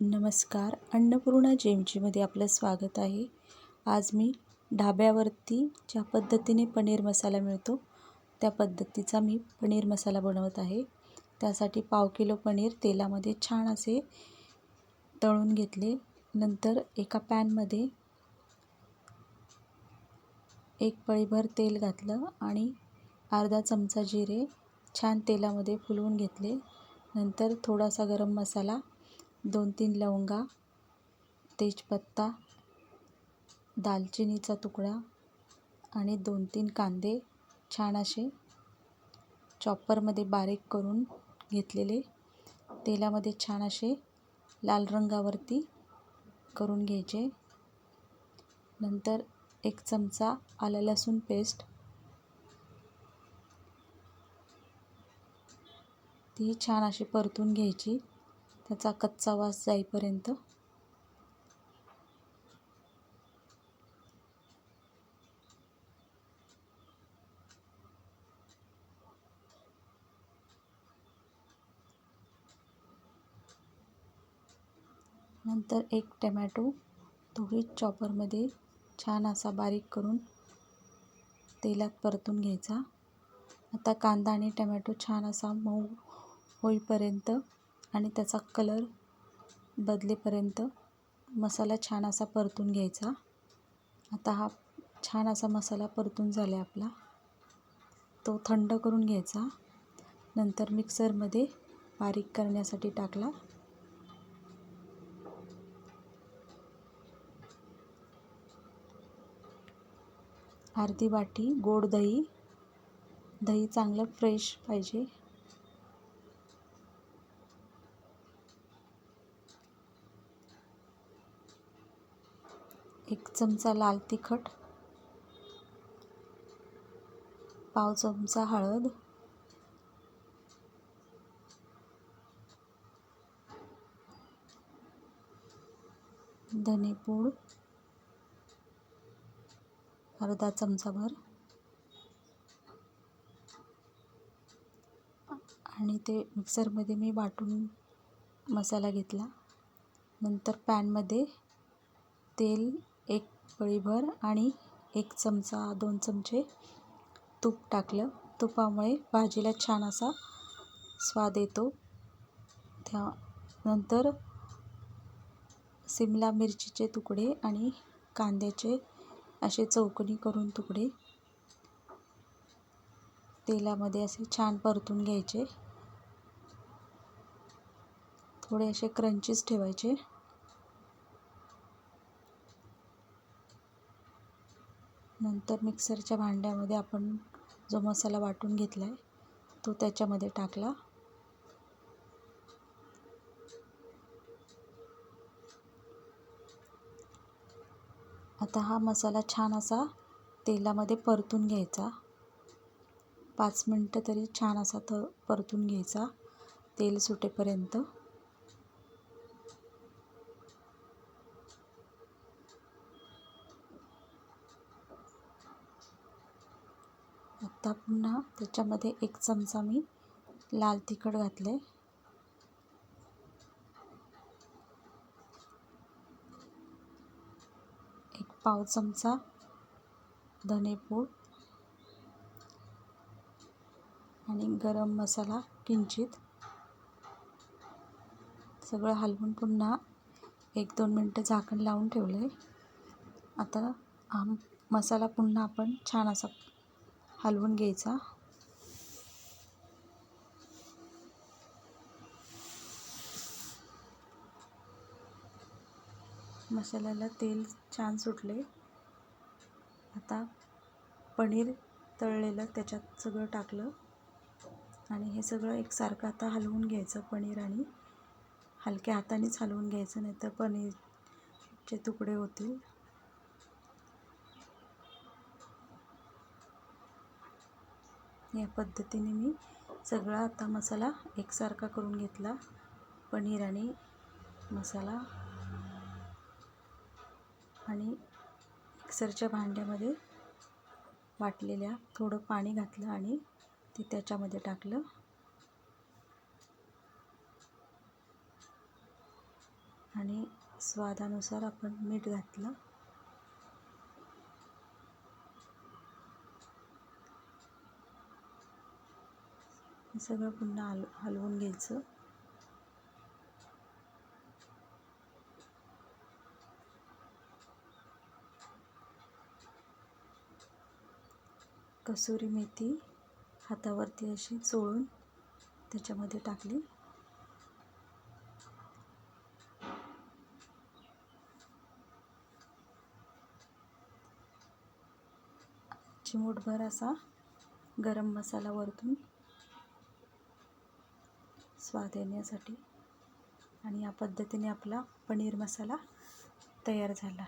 नमस्कार. अन्नपूर्णा जेमजीमध्ये आपलं स्वागत आहे. आज मी ढाब्यावरती ज्या पद्धतीने पनीर मसाला मिळतो त्या पद्धतीचा मी पनीर मसाला बनवत आहे. त्यासाठी पाव किलो पनीर तेलामध्ये छान असे तळून घेतले. नंतर एका पॅनमध्ये एक पळीभर तेल घातलं आणि अर्धा चमचा जिरे छान तेलामध्ये फुलवून घेतले. नंतर थोडासा गरम मसाला दोन तीन लवंगा तेजपत्ता दालचिनीचा तुकडा आणि दोन तीन कांदे छान असे चॉपरमध्ये बारीक करून घेतलेले. तेलामध्ये छान असे लाल रंगावरती करून घ्यायचे. नंतर एक चमचा आलं लसूण पेस्ट. ती छान अशी परतून घ्यायची. त्याचा कच्चा वास जाईपर्यंत. नंतर एक टमॅटो तोही चॉपरमध्ये छान असा बारीक करून तेलात परतून घ्यायचा. आता कांदा आणि टमॅटो छान असा मऊ होईपर्यंत आणि त्याचा कलर बदलेपर्यंत मसाला छान असा परतून घ्यायचा. आता हा छान असा मसाला परतून झाला आहे आपला. तो थंड करून घ्यायचा. नंतर मिक्सरमध्ये बारीक करण्यासाठी टाकला. अर्धी वाटी गोड दही. दही चांगलं फ्रेश पाहिजे. एक चमचा लाल तिखट पाव चमचा हळद धनेपूड अर्धा चमचाभर आणि ते मिक्सरमध्ये मी वाटून मसाला घेतला. नंतर पॅनमध्ये तेल एक पळीभर आणि एक चमचा दोन चमचे तूप टाकलं. तुपामुळे भाजीला छान असा स्वाद येतो. त्यानंतर सिमला मिरचीचे तुकडे आणि कांद्याचे असे चौकनी करून तुकडे तेलामध्ये असे छान परतून घ्यायचे. थोडे असे क्रंचीस ठेवायचे. नंतर मिक्सरच्या भांड्यामध्ये आपण जो मसाला वाटून घेतला आहे तो त्याच्यामध्ये टाकला. आता हा मसाला छान असा तेलामध्ये परतून घ्यायचा. पाच मिनटं तरी छान असा त परतून घ्यायचा. तेल सुटेपर्यंत आता पुन्हा त्याच्यामध्ये एक चमचा मी लाल तिखट घातले एक पाव चमचा धनेपूड आणि गरम मसाला किंचित. सगळं हलवून पुन्हा एक दोन मिनटं झाकण लावून ठेवलं आहे आता हा मसाला पुन्हा आपण छान असा हलवून घ्यायचा. मसाल्याला तेल छान सुटले. आता पनीर तळलेलं त्याच्यात सगळं टाकलं. आणि हे सगळं एकसारखं आता हलवून घ्यायचं पनीर आणि हलक्या हातानेच हलवून घ्यायचं नाही तर पनीरचे तुकडे होतील. या पद्धतीने मी सगळा आता मसाला एकसारखा करून घेतला. पनीर आणि मसाला. आणि मिक्सरच्या भांड्यामध्ये वाटलेल्या थोडं पाणी घातलं आणि ते त्याच्यामध्ये टाकलं. आणि स्वादानुसार आपण मीठ घातलं. सगळं पुन्हा हल हलवून घ्यायचं. कसुरी मेथी हातावरती अशी चोळून त्याच्यामध्ये टाकली. चिमूटभर असा गरम मसाला वरतून स्वाद येण्यासाठी आणि या पद्धतीने आपला पनीर मसाला तयार झाला.